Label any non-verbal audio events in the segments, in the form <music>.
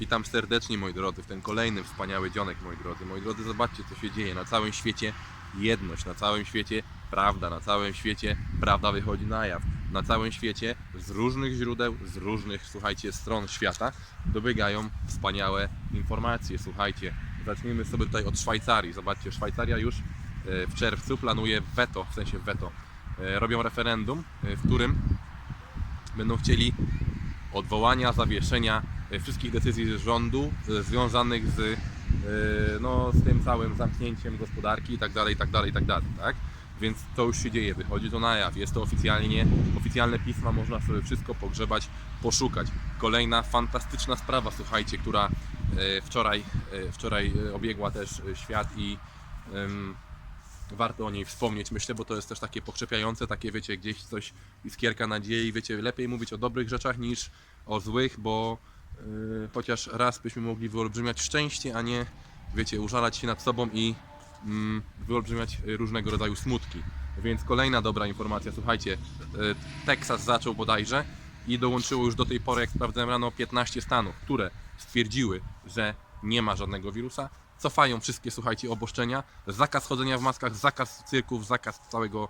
Witam serdecznie moi drodzy w ten kolejny wspaniały dzionek moi drodzy. Moi drodzy, zobaczcie co się dzieje. Na całym świecie jedność, na całym świecie prawda, na całym świecie prawda wychodzi na jaw. Na całym świecie z różnych źródeł, z różnych, słuchajcie, stron świata dobiegają wspaniałe informacje. Słuchajcie, zacznijmy sobie tutaj od Szwajcarii. Zobaczcie, Szwajcaria już e, w czerwcu planuje weto, w sensie weto. E, Robią referendum, e, w którym będą chcieli odwołania, zawieszenia wszystkich decyzji rządu e, związanych z, e, no, z tym całym zamknięciem gospodarki i tak dalej, i tak? Więc to już się dzieje, wychodzi to na jaw, jest to oficjalnie, oficjalne pisma, można sobie wszystko pogrzebać, poszukać. Kolejna fantastyczna sprawa, słuchajcie, która e, wczoraj, e, wczoraj e, obiegła też e, świat i em, warto o niej wspomnieć, myślę, bo to jest też takie pokrzepiające, takie wiecie, gdzieś coś iskierka nadziei, wiecie, lepiej mówić o dobrych rzeczach niż o złych, bo chociaż raz byśmy mogli wyolbrzymiać szczęście, a nie, wiecie, użalać się nad sobą i mm, wyolbrzymiać y, różnego rodzaju smutki. Więc kolejna dobra informacja, słuchajcie, yy, Teksas zaczął bodajże i dołączyło już do tej pory, jak sprawdzałem rano, 15 stanów, które stwierdziły, że nie ma żadnego wirusa, cofają wszystkie, słuchajcie, obostrzenia, zakaz chodzenia w maskach, zakaz cyrków, zakaz całego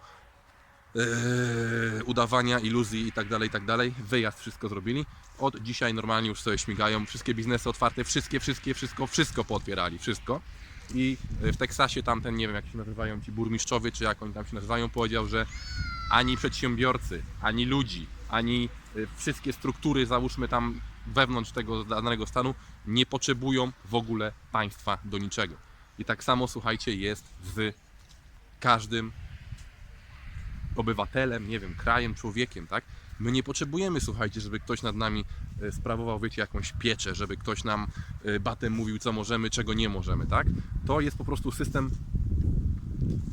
e, udawania, iluzji i tak dalej, i tak dalej. Wyjazd wszystko zrobili. Od dzisiaj normalnie już sobie śmigają, wszystkie biznesy otwarte, wszystkie, wszystkie, wszystko, wszystko pootwierali, wszystko. I w Teksasie tamten, nie wiem jak się nazywają ci burmistrzowie, czy jak oni tam się nazywają, powiedział, że ani przedsiębiorcy, ani ludzi, ani y, wszystkie struktury, załóżmy tam wewnątrz tego danego stanu, nie potrzebują w ogóle państwa do niczego. I tak samo, słuchajcie, jest z każdym obywatelem, nie wiem, krajem, człowiekiem, tak? My nie potrzebujemy, słuchajcie, żeby ktoś nad nami e, sprawował, wiecie, jakąś pieczę, żeby ktoś nam e, batem mówił, co możemy, czego nie możemy, tak? To jest po prostu system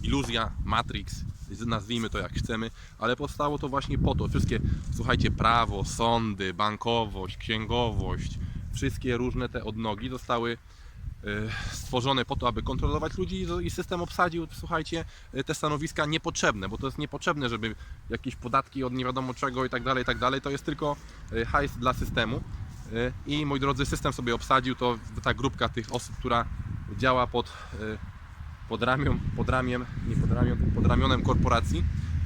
iluzja, Matrix, nazwijmy to jak chcemy, ale powstało to właśnie po to. Wszystkie, słuchajcie, prawo, sądy, bankowość, księgowość, wszystkie różne te odnogi zostały stworzone po to, aby kontrolować ludzi i- system obsadził, słuchajcie, e, te stanowiska niepotrzebne, bo to jest niepotrzebne, żeby jakieś podatki od nie wiadomo czego i tak dalej, i tak dalej, to jest tylko e, hajs dla systemu. I moi drodzy, system sobie obsadził to ta grupka tych osób, która działa pod pod ramią, pod ramiem, nie pod ramią, pod ramionem korporacji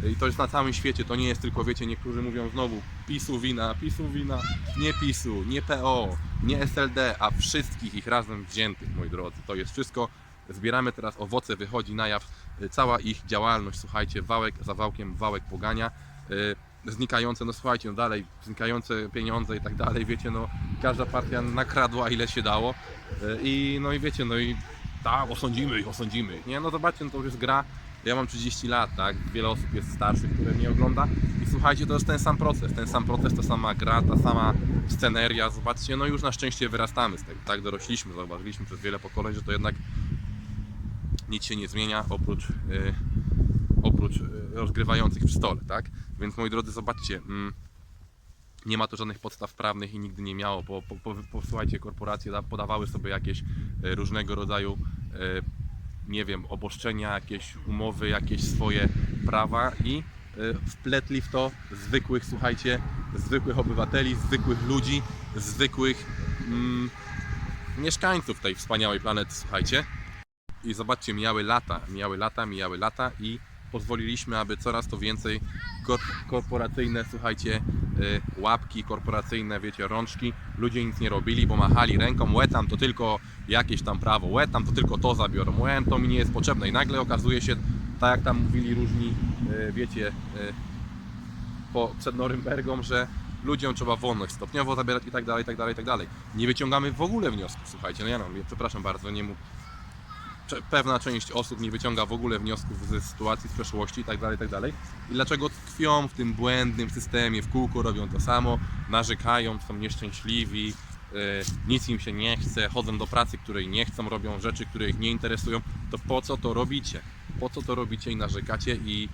i to jest na całym świecie, to nie jest tylko, wiecie, niektórzy mówią znowu PiSu wina, PiSu wina, nie PiSu, nie PO, nie SLD, a wszystkich ich razem wziętych, moi drodzy, to jest wszystko, zbieramy teraz owoce, wychodzi na jaw y, cała ich działalność, słuchajcie, wałek za wałkiem, wałek pogania, y, znikające, no słuchajcie, no dalej, znikające pieniądze i tak dalej, wiecie, no każda partia nakradła ile się dało. Y, i no i wiecie, no i tak, osądzimy ich, osądzimy nie? No zobaczcie, no to już jest gra, ja mam 30 lat, tak? Wiele osób jest starszych, które mnie ogląda i słuchajcie, to jest ten sam proces, ten sam proces, ta sama gra, ta sama sceneria, zobaczcie, no już na szczęście wyrastamy z tego, tak? Dorośliśmy, zauważyliśmy przez wiele pokoleń, że to jednak nic się nie zmienia oprócz, yy, oprócz yy, rozgrywających przy stole, tak? Więc moi drodzy, zobaczcie, mm, nie ma to żadnych podstaw prawnych i nigdy nie miało, bo po, po, posłuchajcie, korporacje da- podawały sobie jakieś e, różnego rodzaju, e, nie wiem, obostrzenia, jakieś umowy, jakieś swoje prawa i e, wpletli w to zwykłych, słuchajcie, zwykłych obywateli, zwykłych ludzi, zwykłych mm, mieszkańców tej wspaniałej planety, słuchajcie. I zobaczcie, mijały lata, mijały lata, mijały lata i pozwoliliśmy, aby coraz to więcej kor- korporacyjne, słuchajcie, y, łapki korporacyjne, wiecie, rączki, ludzie nic nie robili, bo machali ręką, łe tam to tylko jakieś tam prawo, łe tam to tylko to zabiorą, łe to mi nie jest potrzebne. I nagle okazuje się, tak jak tam mówili różni, y, wiecie, y, po, przed Norymbergą, że ludziom trzeba wolność stopniowo zabierać i tak dalej, i tak dalej, i tak dalej. Nie wyciągamy w ogóle wniosków, słuchajcie, no ja no, przepraszam bardzo, nie mów, pewna część osób nie wyciąga w ogóle wniosków ze sytuacji z przeszłości i tak dalej, i tak. I dlaczego tkwią w tym błędnym systemie, w kółko robią to samo, narzekają, są nieszczęśliwi, yy, nic im się nie chce, chodzą do pracy, której nie chcą, robią rzeczy, które ich nie interesują, to po co to robicie? Po co to robicie i narzekacie i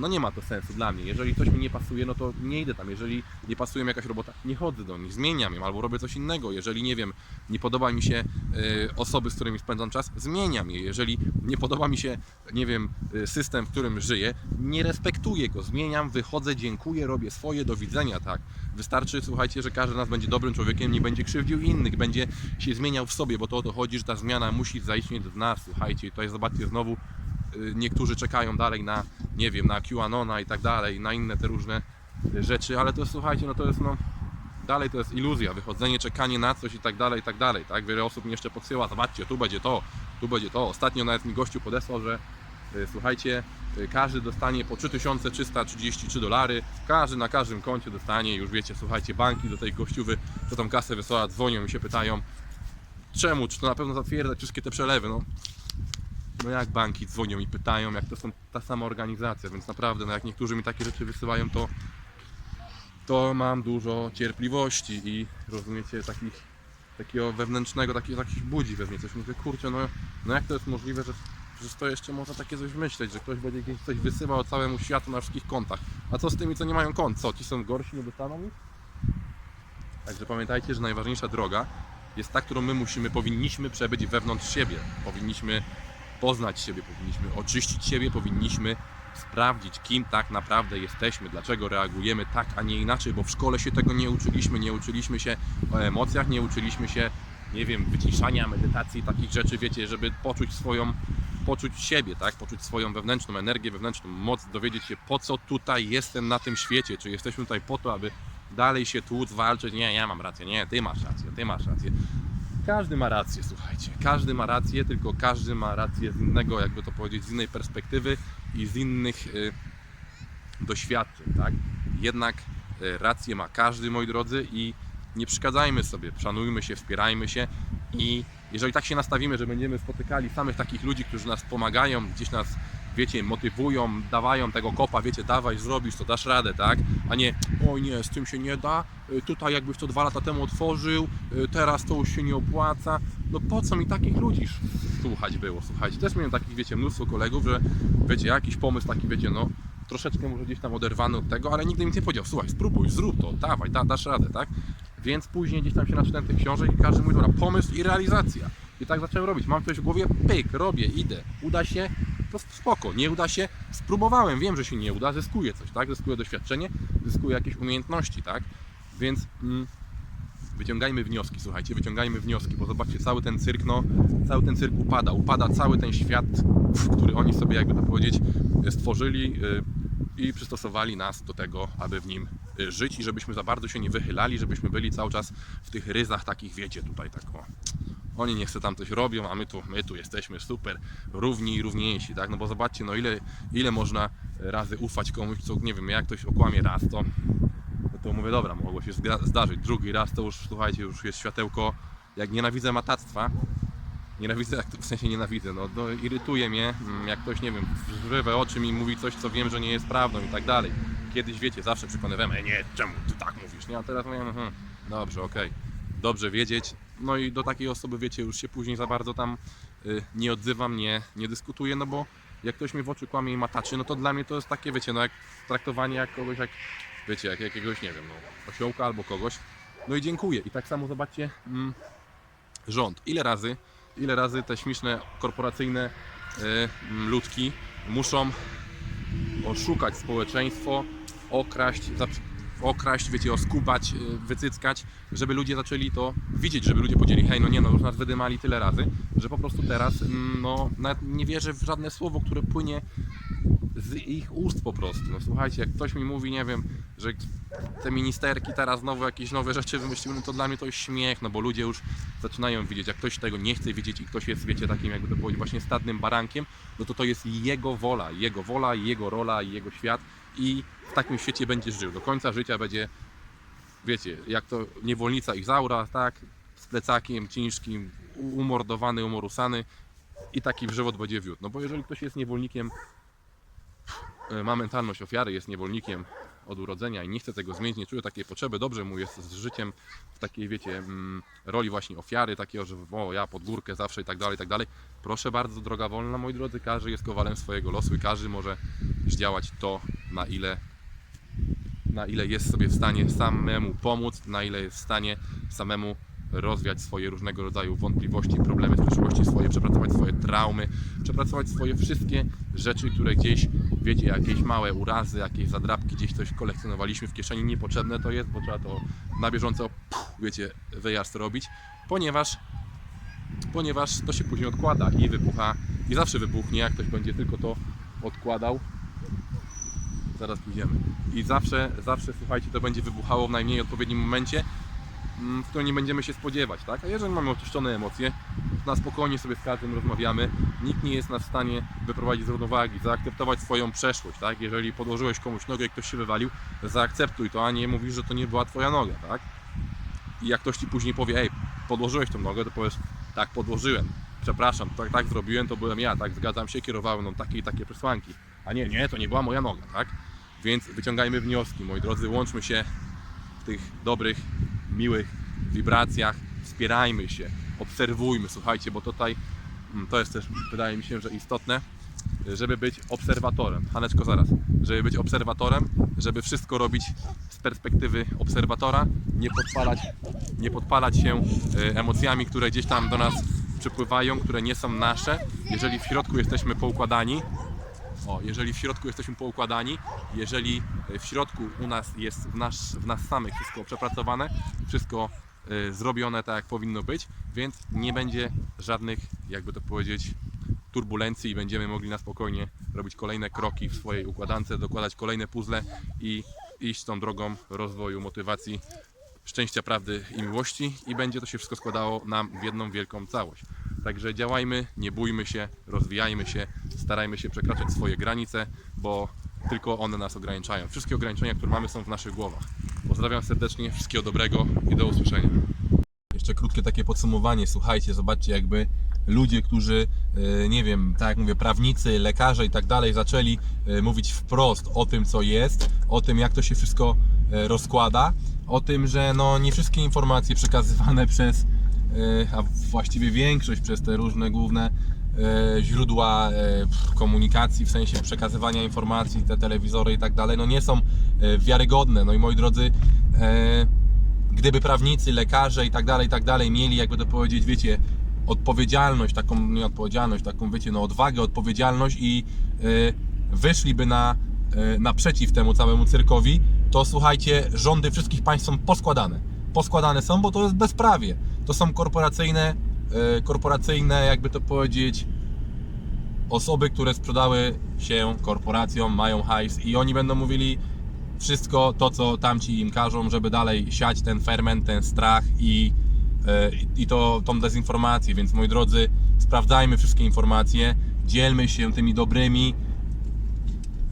No nie ma to sensu dla mnie. Jeżeli coś mi nie pasuje, no to nie idę tam. Jeżeli nie pasuje mi jakaś robota, nie chodzę do nich, zmieniam ją albo robię coś innego. Jeżeli nie wiem, nie podoba mi się y, osoby, z którymi spędzam czas, zmieniam je. Jeżeli nie podoba mi się, nie wiem, y, system, w którym żyję, nie respektuję go, zmieniam, wychodzę, dziękuję, robię swoje, do widzenia, tak. Wystarczy, słuchajcie, że każdy z nas będzie dobrym człowiekiem, nie będzie krzywdził innych, będzie się zmieniał w sobie, bo to o to chodzi, że ta zmiana musi zaistnieć w nas, słuchajcie. I tutaj zobaczcie znowu, niektórzy czekają dalej na, nie wiem, na QAnona i tak dalej, na inne te różne y, rzeczy, ale to słuchajcie, no to jest no dalej to jest iluzja, wychodzenie, czekanie na coś i tak dalej, i tak dalej, tak? Wiele osób mi jeszcze podsyła, zobaczcie, tu będzie to, tu będzie to. Ostatnio nawet mi gościu podesłał, że y, słuchajcie, y, każdy dostanie po 3333 dolary, każdy na każdym koncie dostanie, już wiecie, słuchajcie, banki do tej gościuwy, co tą kasę wysłała, dzwonią i się pytają, czemu, czy to na pewno zatwierdza wszystkie te przelewy, no. No jak banki dzwonią i pytają, jak to są ta sama organizacja, więc naprawdę, no jak niektórzy mi takie rzeczy wysyłają, to to mam dużo cierpliwości i rozumiecie, takich, takiego wewnętrznego, takich, takich budzi we mnie coś. Mówię, kurczę, no, no jak to jest możliwe, że, że to jeszcze można takie coś myśleć, że ktoś będzie gdzieś coś wysyłał całemu światu na wszystkich kontach. A co z tymi, co nie mają kont? Co, ci są gorsi, nie dostaną nic? Także pamiętajcie, że najważniejsza droga jest ta, którą my musimy, powinniśmy przebyć wewnątrz siebie. Powinniśmy poznać siebie, powinniśmy oczyścić siebie, powinniśmy sprawdzić, kim tak naprawdę jesteśmy, dlaczego reagujemy tak, a nie inaczej, bo w szkole się tego nie uczyliśmy, nie uczyliśmy się o emocjach, nie uczyliśmy się, nie wiem, wyciszania, medytacji, takich rzeczy, wiecie, żeby poczuć swoją, poczuć siebie, tak, poczuć swoją wewnętrzną energię, wewnętrzną moc, dowiedzieć się, po co tutaj jestem na tym świecie, czy jesteśmy tutaj po to, aby dalej się tłuc, walczyć, nie, ja mam rację, nie, ty masz rację, ty masz rację. Każdy ma rację, słuchajcie. Każdy ma rację, tylko każdy ma rację z innego, jakby to powiedzieć, z innej perspektywy i z innych y, doświadczeń, tak? Jednak y, rację ma każdy, moi drodzy, i nie przeszkadzajmy sobie, szanujmy się, wspierajmy się i jeżeli tak się nastawimy, że będziemy spotykali samych takich ludzi, którzy nas pomagają, gdzieś nas, wiecie, motywują, dawają tego kopa, wiecie, dawaj, zrobisz to, dasz radę, tak? A nie, oj nie, z tym się nie da, y, tutaj jakbyś to dwa lata temu otworzył, y, teraz to już się nie opłaca. No po co mi takich ludzi słuchać było, słuchajcie. Też miałem takich, wiecie, mnóstwo kolegów, że wiecie, jakiś pomysł taki, wiecie, no troszeczkę może gdzieś tam oderwany od tego, ale nigdy mi nie powiedział, słuchaj, spróbuj, zrób to, dawaj, da, dasz radę, tak? Więc później gdzieś tam się naczytałem tych książek i każdy mówi, dobra, pomysł i realizacja. I tak zacząłem robić. Mam coś w głowie, pyk, robię, idę. Uda się, to spoko. Nie uda się, spróbowałem, wiem, że się nie uda, zyskuję coś, tak? Zyskuję doświadczenie, zyskuję jakieś umiejętności, tak? Więc mm, wyciągajmy wnioski, słuchajcie, wyciągajmy wnioski, bo zobaczcie, cały ten cyrk, no, cały ten cyrk upada, upada cały ten świat, który oni sobie, jakby to powiedzieć, stworzyli y, i przystosowali nas do tego, aby w nim y, żyć i żebyśmy za bardzo się nie wychylali, żebyśmy byli cały czas w tych ryzach takich, wiecie, tutaj tak o. Oni niech se tam coś robią, a my tu, my tu jesteśmy super równi i równiejsi, tak? No bo zobaczcie, no ile, ile można razy ufać komuś, co nie wiem, jak ktoś okłamie raz, to to mówię, dobra, mogło się zdarzyć. Drugi raz to już, słuchajcie, już jest światełko, jak nienawidzę matactwa, nienawidzę, jak to, w sensie nienawidzę, no, no irytuje mnie, mm, jak ktoś, nie wiem, w żywe oczy mi mówi coś, co wiem, że nie jest prawdą i tak dalej. Kiedyś, wiecie, zawsze przekonywałem, "Ej, nie, czemu ty tak mówisz, nie, a teraz mówię, mhm, dobrze, okej, dobrze wiedzieć, no i do takiej osoby, wiecie, już się później za bardzo tam y, nie odzywam, nie, nie dyskutuję, no bo jak ktoś mi w oczy kłamie i mataczy, no to dla mnie to jest takie, wiecie, no jak traktowanie jak kogoś, jak wiecie, jak jakiegoś, nie wiem, no, osiołka albo kogoś. No i dziękuję. I tak samo zobaczcie, mm, rząd. Ile razy, ile razy te śmieszne korporacyjne y, mm, ludki muszą oszukać społeczeństwo, okraść, okraść, wiecie, oskubać, y, wycyckać, żeby ludzie zaczęli to widzieć, żeby ludzie powiedzieli, hej, no nie, no już nas wydymali tyle razy, że po prostu teraz, mm, no, nawet nie wierzę w żadne słowo, które płynie z ich ust po prostu. No słuchajcie, jak ktoś mi mówi, nie wiem, że te ministerki teraz znowu jakieś nowe rzeczy wymyśliły, no to dla mnie to jest śmiech, no bo ludzie już zaczynają widzieć, jak ktoś tego nie chce widzieć i ktoś jest, wiecie, takim jakby to powiedzieć właśnie stadnym barankiem, no to to jest jego wola, jego wola, jego rola, jego świat i w takim świecie będzie żył. Do końca życia będzie, wiecie, jak to niewolnica Izaura, tak, z plecakiem ciężkim, umordowany, umorusany i taki w żywot będzie wiódł. No bo jeżeli ktoś jest niewolnikiem e, ma mentalność ofiary, jest niewolnikiem od urodzenia i nie chce tego zmienić, nie czuje takiej potrzeby, dobrze mu jest z życiem w takiej, wiecie, mm, roli właśnie ofiary, takiego, że o, ja pod górkę zawsze i tak dalej, i tak dalej. Proszę bardzo, droga wolna, moi drodzy, każdy jest kowalem swojego losu i każdy może zdziałać to, na ile na ile jest sobie w stanie samemu pomóc, na ile jest w stanie samemu rozwiać swoje różnego rodzaju wątpliwości, problemy z przeszłości swoje, przepracować swoje traumy, przepracować swoje wszystkie rzeczy, które gdzieś, wiecie, jakieś małe urazy, jakieś zadrapki, gdzieś coś kolekcjonowaliśmy w kieszeni, niepotrzebne to jest, bo trzeba to na bieżąco, wiecie, wyjazd robić, ponieważ ponieważ to się później odkłada i wybucha i zawsze wybuchnie, jak ktoś będzie tylko to odkładał. Zaraz pójdziemy. I zawsze, zawsze słuchajcie, to będzie wybuchało w najmniej odpowiednim momencie, mm, w którym nie będziemy się spodziewać, tak? A jeżeli mamy oczyszczone emocje, na spokojnie sobie z każdym rozmawiamy, nikt nie jest nas w stanie wyprowadzić z równowagi, zaakceptować swoją przeszłość, tak? Jeżeli podłożyłeś komuś nogę i ktoś się wywalił, zaakceptuj to, a nie mówisz, że to nie była twoja noga, tak? I jak ktoś ci później powie, ej, podłożyłeś tą nogę, to powiesz, tak, podłożyłem. Przepraszam, tak, tak zrobiłem, to byłem ja, tak, zgadzam się, kierowałem mną takie i takie przesłanki. A nie, nie, to nie była moja noga, tak? Więc wyciągajmy wnioski, moi drodzy, łączmy się w tych dobrych, miłych wibracjach, wspierajmy się, obserwujmy, słuchajcie, bo tutaj mm, to jest też, wydaje mi się, że istotne, żeby być obserwatorem. Haneczko, zaraz. Żeby być obserwatorem, żeby wszystko robić z perspektywy obserwatora, nie podpalać, nie podpalać się e, emocjami, które gdzieś tam do nas przypływają, które nie są nasze. Jeżeli w środku jesteśmy poukładani, o, jeżeli w środku jesteśmy poukładani, jeżeli w środku u nas jest w, nas, w nas samych wszystko przepracowane, wszystko zrobione tak jak powinno być, więc nie będzie żadnych, jakby to powiedzieć, turbulencji i będziemy mogli na spokojnie robić kolejne kroki w swojej układance, dokładać kolejne puzzle i iść tą drogą rozwoju, motywacji, szczęścia, prawdy i miłości i będzie to się wszystko składało nam w jedną wielką całość. Także działajmy, nie bójmy się, rozwijajmy się, starajmy się przekraczać swoje granice, bo tylko one nas ograniczają. Wszystkie ograniczenia, które mamy są w naszych głowach. Pozdrawiam serdecznie, wszystkiego dobrego i do usłyszenia. Jeszcze krótkie takie podsumowanie. Słuchajcie, zobaczcie, jakby ludzie, którzy, e, nie wiem, tak jak mówię, prawnicy, lekarze i tak dalej, zaczęli e, mówić wprost o tym, co jest, o tym, jak to się wszystko e, rozkłada, o tym, że no, nie wszystkie informacje przekazywane <laughs> przez, a właściwie większość przez te różne główne źródła e, komunikacji, w sensie przekazywania informacji, te telewizory i tak dalej, no nie są e, wiarygodne. No i moi drodzy, e, gdyby prawnicy, lekarze i tak dalej, i tak dalej mieli, jakby to powiedzieć, wiecie, odpowiedzialność, taką, nie odpowiedzialność, taką, wiecie, no odwagę, odpowiedzialność i wyszliby na, naprzeciw temu całemu cyrkowi, to słuchajcie, rządy wszystkich państw są poskładane. Poskładane są, bo to jest bezprawie. To są korporacyjne, korporacyjne, jakby to powiedzieć, osoby, które sprzedały się korporacjom, mają hajs i oni będą mówili wszystko to, co tamci im każą, żeby dalej siać ten ferment, ten strach i, e, i to, tą dezinformację. Więc moi drodzy, sprawdzajmy wszystkie informacje, dzielmy się tymi dobrymi,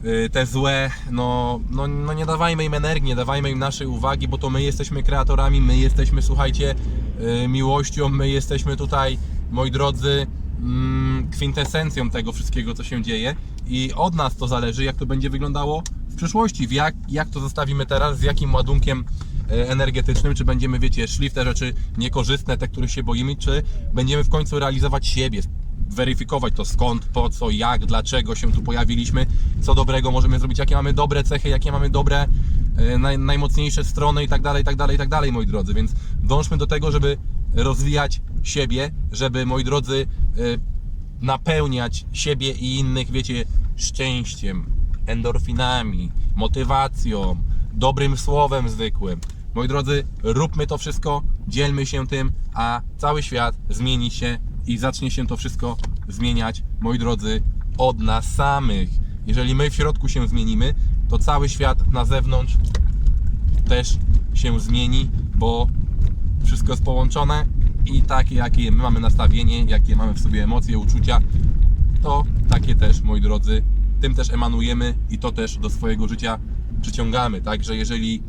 e, te złe, no, no, no nie dawajmy im energii, nie dawajmy im naszej uwagi, bo to my jesteśmy kreatorami, my jesteśmy, słuchajcie, e, miłością, my jesteśmy tutaj, moi drodzy, mm, kwintesencją tego wszystkiego, co się dzieje. I od nas to zależy, jak to będzie wyglądało w przyszłości, w jak, jak to zostawimy teraz, z jakim ładunkiem e, energetycznym, czy będziemy, wiecie, szli w te rzeczy niekorzystne, te, których się boimy, czy będziemy w końcu realizować siebie, weryfikować to skąd, po co, jak, dlaczego się tu pojawiliśmy, co dobrego możemy zrobić, jakie mamy dobre cechy, jakie mamy dobre, naj, najmocniejsze strony i tak dalej, i tak dalej, i tak dalej, moi drodzy, więc dążmy do tego, żeby rozwijać siebie, żeby, moi drodzy, e, napełniać siebie i innych, wiecie, szczęściem, endorfinami, motywacją, dobrym słowem zwykłym. Moi drodzy, róbmy to wszystko, dzielmy się tym, a cały świat zmieni się i zacznie się to wszystko zmieniać, moi drodzy, od nas samych. Jeżeli my w środku się zmienimy, to cały świat na zewnątrz też się zmieni, bo wszystko jest połączone i takie, jakie my mamy nastawienie, jakie mamy w sobie emocje, uczucia, to takie też, moi drodzy, tym też emanujemy i to też do swojego życia przyciągamy. Także jeżeli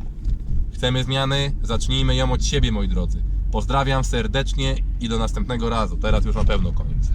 chcemy zmiany, zacznijmy ją od siebie, moi drodzy. Pozdrawiam serdecznie i do następnego razu. Teraz już na pewno koniec.